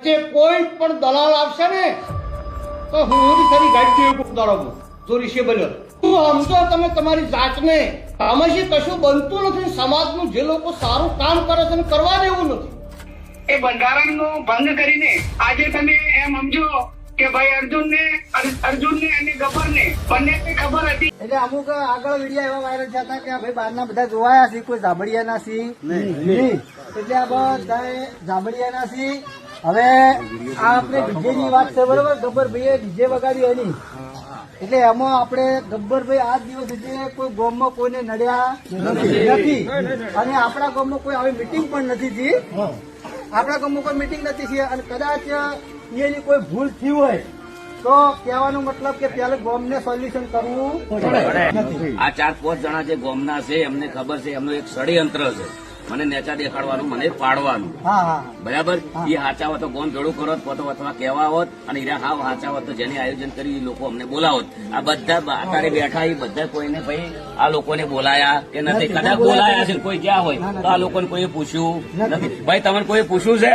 જે કોઈ પણ દલાલ આવશે ને તો હું એની તારી ગાડી કોક દાડો ચોરી બોલ્યો તું સમજો તમે તમારી જાતને આમાંથી કશું બનતું નથી સમાજનું જે લોકો સારું કામ કરે છે કરવા દેવું નથી. એ બંધારણનો ભંગ કરીને આજે તમે એમ સમજો કે ભાઈ અર્જુનને અર્જુનને અને ગબ્બરને બંનેને ખબર હતી. એટલે અમુક આગળ વિડિયા એવા વાયરલ થયા હતા કે ભાઈ બહારના બધા જોવાયા છે કોઈ જાંભળિયાના ના નહીં. એટલે આ બધા જાંભળિયાના સી હવે આ આપણે ડીજે ની વાત છે, બરોબર? ગબ્બરભાઈએ ડીજે વગાડ્યું એની. એટલે એમાં આપણે ગબ્બરભાઈ આ દિવસ સુધી કોઈ ગામમાં કોઈને નડ્યા નથી. અને આપણા ગામમાં કોઈ આવી મિટિંગ પણ નથી થઈ આપણા ગામમાં કોઈ મિટિંગ નથી થઈ અને કદાચ એની કોઈ ભૂલ થઈ હોય, તો કહેવાનો મતલબ કે પેલે ગોમને સોલ્યુશન કરવું નથી આ ચાર પાંચ જણા જે ગોમના છે, એમને ખબર છે, એમનું એક ષડયંત્ર છે. મને નેચા દેખાડવાનું મને પાડવાનું. બરાબર? એ હાચા તો ગોમ ભેળું કરો પોતો અથવા કહેવા હોત અને હીરા હાવ હાચા હોત તો જેને આયોજન કરી એ લોકો અમને બોલાવત. આ બધા અત્યારે બેઠા એ બધા કોઈને ભાઈ આ લોકોને બોલાયા કે નથી કદાચ બોલાયા છે કોઈ ક્યાં હોય તો આ લોકોને કોઈ પૂછ્યું? નથી. ભાઈ તમને કોઈ પૂછ્યું છે?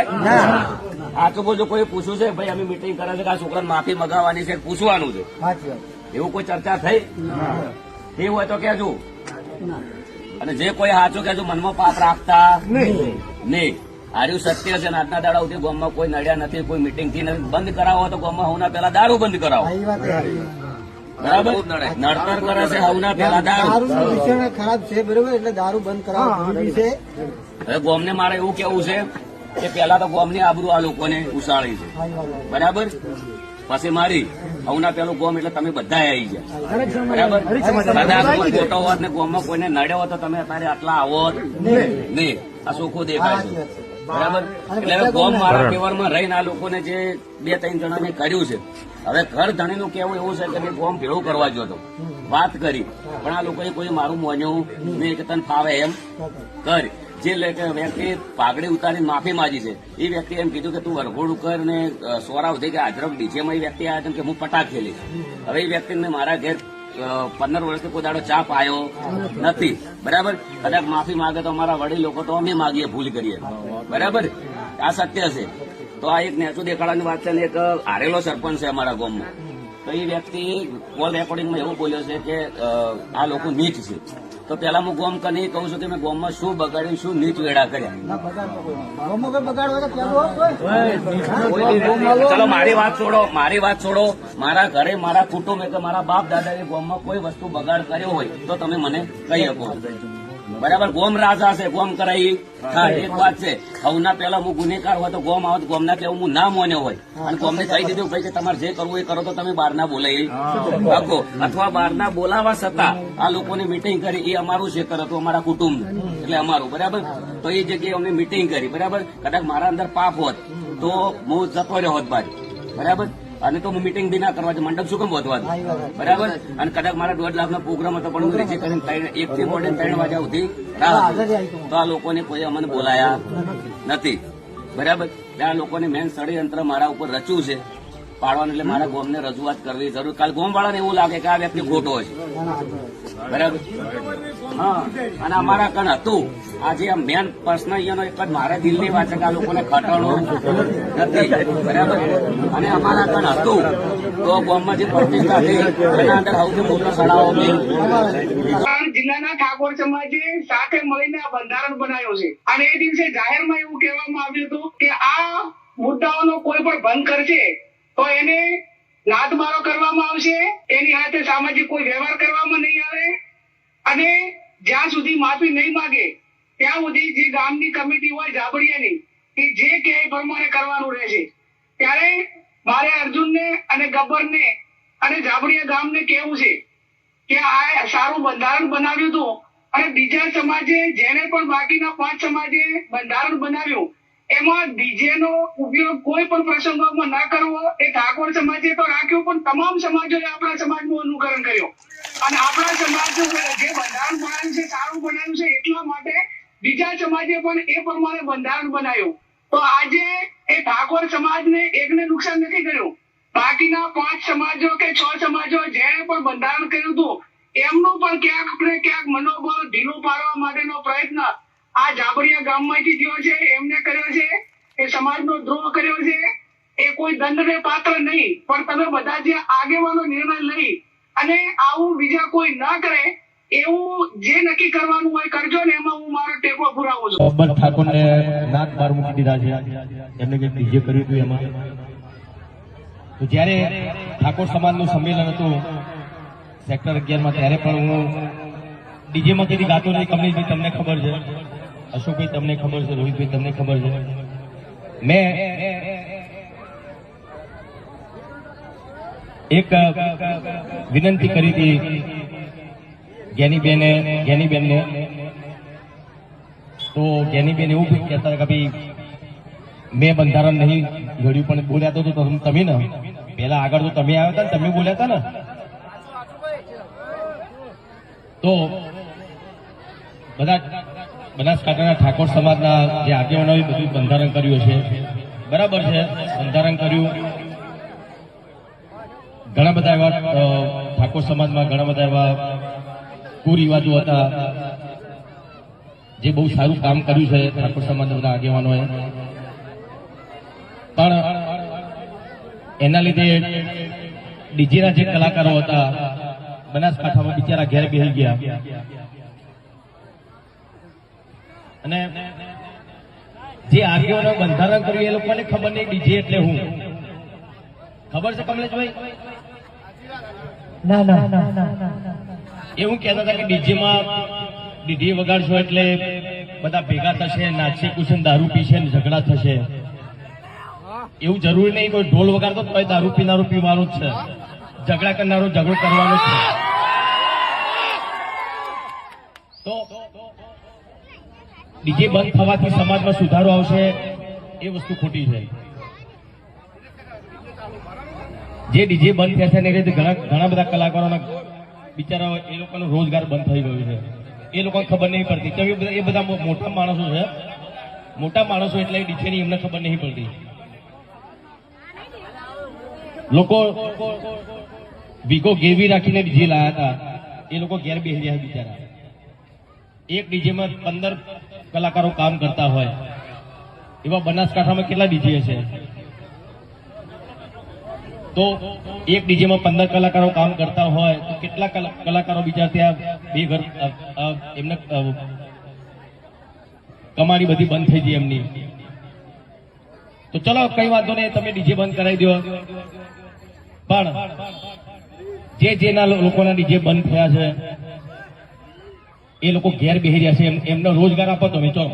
સાચું બોલજો કોઈ પૂછ્યું છે? ભાઈ અમે મિટિંગ કરે છે કે આ છોકરાને માફી મગાવવાની છે પૂછવાનું છે. એવું કોઈ ચર્ચા થઈ? એ હોય તો કેજો અને જે કોઈ સાચું કે મનમાં પાપ રાખતા? નહીં. હાર્યું સત્ય છે આજના દાડા સુધી ગોમમાં કોઈ નડ્યા નથી કોઈ મિટિંગથી નથી. બંધ કરાવો તો ગોમમાં હવના પેલા દારૂ બંધ કરાવો. બરાબર. નડતર કરે છે હવના પેલા દારૂ ખરાબ છે બરોબર? એટલે દારૂ બંધ કરાવો. હવે ગોમને મારે એવું કેવું છે કે પેલા તો ગોમની આબરૂ આ લોકોને ઉસાળી છે. બરાબર? પછી મારી હવના પેલું ગોમ એટલે તમે બધા આવી ગયા. બરાબર? કદાચ કોઈ ખોટો હોત ને ગોમમાં કોઈને નડ્યો હોત તો તમે અત્યારે આટલા આવો નહીં આ સુખો દેખાય છે. બરાબર? એટલે ગોમ મારા ફેવરમાં રહીને આ લોકોને જે બે ત્રણ જણાને કર્યું છે. હવે ઘર ધણીનું કેવું એવું છે કે મેં ગોમ ભેળું કરવા જો હતો વાત કરી. પણ આ લોકોએ કોઈ મારું મોન્યું નહીં કે તને ફાવે એમ. કર. જે વ્યક્તિ પાઘડી ઉતારી માફી માંગી છે, એ વ્યક્તિ એમ કીધું કે તું વરઘોડું કર ને સોરાવ થઈ કે આદરક ડીજેમાં એ વ્યક્તિ આવ્યા કે હું પટાક ખેલીશ હવે એ વ્યક્તિને મારા ઘેર પંદર વર્ષથી કોઈ દાડો ચા પાયો નથી. બરાબર? કદાચ માફી માંગે તો અમારા વડીલ લોકો તો અમે માગીએ, ભૂલ કરીએ. બરાબર? આ સત્ય છે. તો આ એક નેચું દેખાડાની વાત છે ને, એક હારેલો સરપંચ છે અમારા ગામમાં. તો એ વ્યક્તિ કોલ રેકોર્ડિંગમાં એવું બોલ્યો છે કે આ લોકો નીચ છે. તો પેલા હું ગોમ કને કહું છું કે મેં ગોમમાં શું બગાડ્યું શું નીચ વેડા કર્યા. ના, બગાડ તો કોઈ નહીં. ગામમાં કોઈ બગાડ હોય તો પેલું હોય. કોઈ. ચલો મારી વાત છોડો મારી વાત છોડો. મારા ઘરે મારા કુટુંબ કે મારા બાપ દાદાએ ગોમમાં કોઈ વસ્તુ બગાડ કર્યો હોય તો તમે મને કહી શકો. બરાબર? ગોમ રાજા છે ગોમ કરાઈ. એક વાત છે. હવના પેલા હું ગુનેગાર હોય તો ગોમ આવત ગોમના કેવું હું ના મોને હોય. અને ગોમને કહી દીધું ભાઈ કે તમારે જે કરવું એ કરો તો તમે બહારના બોલાવી ભાગો અથવા બહારના બોલાવા છતાં આ લોકોની મિટિંગ કરી. એ અમારું ક્ષેત્ર હતું અમારા કુટુંબ. એટલે અમારું બરાબર? તો એ જગ્યાએ અમને મિટિંગ કરી બરાબર? કદાચ મારા અંદર પાપ હોત તો હું જતો રહ્યો હોત બાજુ બરાબર? અને તો હું મિટિંગ બી ના કરવા દે. મંડપ શું કેમ વધવા બરાબર? અને કદાચ મારા દોઢ લાખ નો પ્રોગ્રામ હતો પણ હું કરીને એક થી મોડે ત્રણ વાગ્યા સુધી રાહ તો આ લોકોને કોઈ અમને બોલાયા નથી. બરાબર? આ લોકોને મેન ષડયંત્ર મારા ઉપર રચ્યું છે. પાડવાનું એટલે મારા ગોમને રજૂઆત કરવી જરૂર. કાલ ગોમ વાળાને એવું લાગે કે આ વ્યક્તિ ખોટો છે. બરાબર? હા. અને અમારા કણ હતું. આજે મેન પ્રશ્ન અહીંયાનો એક જ, મારા દિલની વાત છે કે આ લોકોને ખટાણો નથી. બરાબર? અને અમારા કણ હતું. તો ગોમમાં જે પ્રતિષ્ઠા થઈ, એના અંદર સૌથી મોટો સડાવો જિલ્લાના ઠાકોર સમાજે સાથે મળીને આ બંધારણ બનાવ્યો છે. અને એ દિવસે જાહેરમાં એવું કહેવામાં આવ્યું હતું કે આ મુદ્દાઓનો કોઈ પણ ભંગ કરશે તો એને લાતમારો કરવામાં આવશે. એની સાથે સામાજિક કોઈ વ્યવહાર કરવામાં નહીં આવે. અને જ્યાં સુધી માફી નહીં માગે, ત્યાં સુધી જે ગામની કમિટી હોય જાબડિયાની એ જે કે એ પ્રમાણે કરવાનું રહેશે. ત્યારે મારે અર્જુનને અને ગબ્બરને અને જાબડિયા ગામને કેવું છે કે આ સારું બંધારણ બનાવ્યું હતું. અને બીજા સમાજે જેને પણ બાકીના પાંચ સમાજે બંધારણ બનાવ્યું એમાં ડીજે નો ઉપયોગ કોઈ પણ પ્રસંગોમાં ના કરવો. એ ઠાકોર સમાજે તો રાખ્યું, પણ તમામ સમાજોએ આપણા સમાજનું અનુકરણ કર્યું. અને આપણા સમાજનું જે બંધારણ બનાવ્યું છે, સારું બનાવ્યું છે, એટલા માટે બીજા સમાજે પણ એ પ્રમાણે બંધારણ બનાવ્યું. તો આજે એ ઠાકોર સમાજને એકને નુકસાન નથી કર્યું. બાકીના પાંચ સમાજો કે છ સમાજો જેણે પણ બંધારણ કર્યું હતું, એમનું પણ ક્યાંક ને ક્યાંક મનોબળ ઢીલું પાડવા માટેનો પ્રયત્ન આ જાબરિયા ગામમાંથી થયો છે. એમને કર્યો છે એ સમાજનો દ્રોહ કર્યો છે, એ કોઈ દંડને પાત્ર નહીં, પણ તમે બધા જે આગેવાનો નિર્ણય લઈ અને આવું બીજા કોઈ ન કરે જ્યારે ઠાકોર સમાજનું સંમેલન હતું, સેક્ટર તમને ખબર છે? અશોકભાઈ, તમને ખબર છે? રોહિતભાઈ, તમને ખબર છે? મેં એક વિનંતી કરી હતી જ્ઞાનીબેને, જ્ઞાનીબેનને. તો જ્ઞાનીબેન એવું બી કહેતા હતા કે ભાઈ, મેં બંધારણ નહીં ઘડ્યું, પણ બોલ્યા તો તો તમે ને. પેલા આગળ તો તમે આવ્યા હતા ને, તમે બોલ્યા હતા ને. તો બધા બનાસકાંઠાના ઠાકોર સમાજના જે આગેવાનોએ બધું બંધારણ કર્યું છે બરાબર છે, બંધારણ કર્યું. ઘણા બધા એવા ઠાકોર સમાજમાં ઘણા બધા એવા કુરિવાજો હતા, જે બહુ સારું કામ કર્યું છે ઠાકોર સમાજના બધા આગેવાનોએ. પણ એના લીધે ડીજેના જે કલાકારો હતા, બનાસકાંઠામાં બિચારા ઘેર બેસી ગયા. અને જે આગેવાનો બંધારણ કર્યું એ લોકોને ખબર નહીં ડીજે એટલે હું. ખબર છે કમલેશભાઈ? ના કહેતા હતા કે ડીજેમાં ડીજે વગાડશો એટલે બધા ભેગા થશે નાચશે કુશન દારૂ પીશે ને ઝઘડા થશે. એવું જરૂરી નહીં કોઈ ઢોલ વગાડતો તો દારૂ પીનારો પીવાનું જ છે. ઝઘડા કરનારો ઝઘડો કરવાનો છે તો ડીજે બંધ થવાથી સમાજમાં સુધારો આવશે, એ વસ્તુ ખોટી છે. જે ડીજે બંધ થશે ને એ રીતે ઘણા ઘણા બધા કલાકારોના બિચારા એ લોકોનો રોજગાર બંધ થઈ ગયો છે. એ લોકોને ખબર નહીં પડતી. તો એ બધા મોટા માણસો છે. મોટા માણસો એટલે ડીજેની એમને ખબર નહીં પડતી. લોકો વીગો ગેરવી રાખીને ડીજે લાયા હતા. એ લોકો ઘેર બેસી રહ્યા બિચારા. એક ડીજેમાં પંદર કલાકારો કામ કરતા હોય. એવા બનાસકાંઠામાં કેટલા ડીજે છે? તો એક ડીજેમાં પંદર કલાકારો કામ કરતા હોય, તો કેટલા કલા- કલાકારો બીજા ત્યાં બે ઘર એમને કમાણી બધી બંધ થઈ ગઈ એમની. તો ચલો, કઈ વાંધો નહીં, તમે ડીજે બંધ કરાવી દો. પણ, જે જેના લોકોના ડીજે બંધ થયા છે એ લોકો ઘેર બેસી રહ્યા છે. એમ- એમનો રોજગાર આપો તમે ચલો